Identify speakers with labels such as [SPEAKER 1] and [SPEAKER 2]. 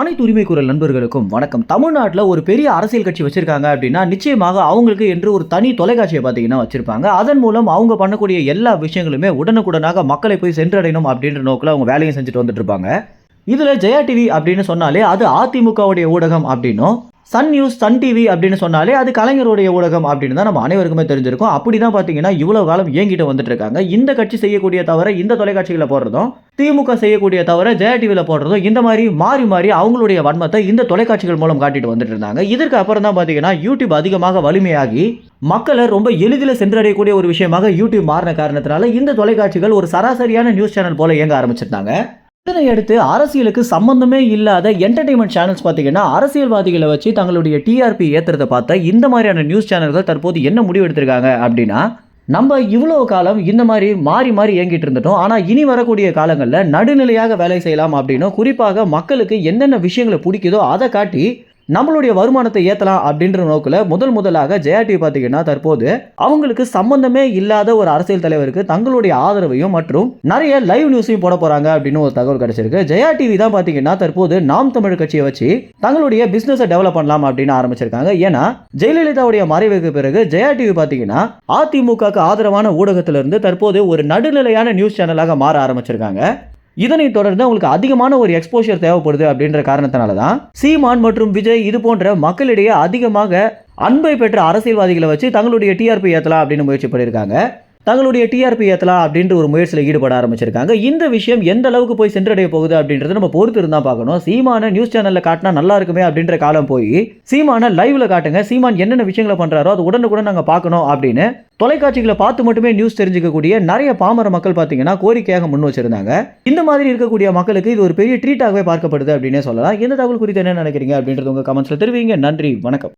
[SPEAKER 1] அனைத்து உரிமை குரல் நண்பர்களுக்கும் வணக்கம். தமிழ்நாட்டில் ஒரு பெரிய அரசியல் கட்சி வச்சிருக்காங்க அப்படின்னா நிச்சயமாக அவங்களுக்கு என்று ஒரு தனி தொலைக்காட்சியை பார்த்தீங்கன்னா வச்சிருப்பாங்க. அதன் மூலம் அவங்க பண்ணக்கூடிய எல்லா விஷயங்களுமே உடனுக்குடனாக மக்களை போய் சென்றடையணும் அப்படின்ற நோக்கில் அவங்க வேலையும் செஞ்சுட்டு வந்துட்டு இருப்பாங்க. இதில் ஜெயா டிவி அப்படின்னு சொன்னாலே அது அதிமுகவுடைய ஊடகம் அப்படின்னும் சன் நியூஸ் சன் டிவி அப்படின்னு சொன்னாலே அது கலைஞருடைய ஊடகம் அப்படின்னு தான் நம்ம அனைவருக்குமே தெரிஞ்சிருக்கும். அப்படி தான் பார்த்தீங்கன்னா இவ்வளோ காலம் இயங்கிட்டு வந்துட்டு இருக்காங்க இந்த கட்சி செய்யக்கூடிய தவிர இந்த தொலைக்காட்சிகளை போடுறதும் திமுக செய்யக்கூடிய தவிர ஜெயா டிவியில் போடுறதும் இந்த மாதிரி மாறி மாறி அவங்களுடைய வன்மத்தை இந்த தொலைக்காட்சிகள் மூலம் காட்டிட்டு வந்துட்டு இருந்தாங்க இதற்கு அப்புறம் தான் பார்த்தீங்கன்னா யூடியூப் அதிகமாக வலிமையாகி மக்களை ரொம்ப எளிதில் சென்றடையக்கூடிய ஒரு விஷயமாக யூடியூப் மாறின காரணத்தினால இந்த தொலைக்காட்சிகள் ஒரு சராசரியான நியூஸ் சேனல் போல இயங்க ஆரம்பிச்சிருந்தாங்க. இதனை அடுத்து அரசியலுக்கு சம்பந்தமே இல்லாத என்டர்டைன்மெண்ட் சேனல்ஸ் பார்த்தீங்கன்னா அரசியல்வாதிகளை வச்சு தங்களுடைய டிஆர்பி ஏற்றுறதை பார்த்தா இந்த மாதிரியான நியூஸ் சேனல்கள் தற்போது என்ன முடிவு எடுத்திருக்காங்க அப்படின்னா நம்ம இவ்வளோ காலம் இந்த மாதிரி மாறி மாறி இயங்கிட்டு இருந்துட்டோம். ஆனால் இனி வரக்கூடிய காலங்களில் நடுநிலையாக வேலை செய்யலாம் அப்படின்னும் குறிப்பாக மக்களுக்கு என்னென்ன விஷயங்களை பிடிக்குதோ அதை காட்டி நம்மளுடைய வருமானத்தை ஏற்றலாம் அப்படின்ற நோக்கில் முதல் முதலாக ஜெயா டிவி பார்த்தீங்கன்னா தற்போது அவங்களுக்கு சம்பந்தமே இல்லாத ஒரு அரசியல் தலைவருக்கு தங்களுடைய ஆதரவையும் மற்றும் நிறைய லைவ் நியூஸையும் போட போகிறாங்க அப்படின்னு ஒரு தகவல் கிடைச்சிருக்கு. ஜெயா டிவி தான் பார்த்தீங்கன்னா தற்போது நாம் தமிழ் கட்சியை வச்சு தங்களுடைய பிஸ்னஸை டெவலப் பண்ணலாம் அப்படின்னு ஆரம்பிச்சிருக்காங்க. ஏன்னா ஜெயலலிதாவுடைய மறைவுக்கு பிறகு ஜெயா டிவி பார்த்தீங்கன்னா அதிமுகக்கு ஆதரவான ஊடகத்திலிருந்து தற்போது ஒரு நடுநிலையான நியூஸ் சேனலாக மாற ஆரம்பிச்சிருக்காங்க. இதனை தொடர்ந்து அவங்களுக்கு அதிகமான ஒரு எக்ஸ்போஷர் தேவைப்படுது அப்படின்ற காரணத்தினால தான் சீமான் மற்றும் விஜய் இது போன்ற மக்களிடையே அதிகமாக அன்பை பெற்ற அரசியல்வாதிகளை வச்சு தங்களுடைய டிஆர்பி ஏற்றலாம் அப்படின்னு முயற்சி பண்ணியிருக்காங்க. தங்களுடைய டிஆர்பி ஏற்றலாம் அப்படின்ற ஒரு முயற்சியில் ஈடுபட ஆரம்பிச்சிருக்காங்க. இந்த விஷயம் எந்த அளவுக்கு போய் சென்றடைய போகுது அப்படின்றத நம்ம பொறுத்து இருந்தால் பார்க்கணும். சீமான நியூஸ் சேனலில் காட்டினா நல்லா இருக்குமே அப்படின்ற காலம் போய் சீமான லைவ்ல காட்டுங்க. சீமான் என்னென்ன விஷயங்களை பண்ணுறாரோ அது உடனுக்குடன் நாங்கள் பார்க்கணும் அப்படின்னு தொலைக்காட்சிகளை பார்த்து மட்டுமே நியூஸ் தெரிஞ்சுக்கக்கூடிய நிறைய பாமர மக்கள் பார்த்தீங்கன்னா கோரிக்கையாக முன் வச்சிருந்தாங்க. இந்த மாதிரி இருக்கக்கூடிய மக்களுக்கு இது ஒரு பெரிய ட்ரீட்டாகவே பார்க்கப்படுது அப்படின்னே சொல்லலாம். இந்த தகவல் குறித்து என்ன நினைக்கிறீங்க அப்படின்றது உங்கள் கமெண்ட்ஸில் தெரிவிங்க. நன்றி. வணக்கம்.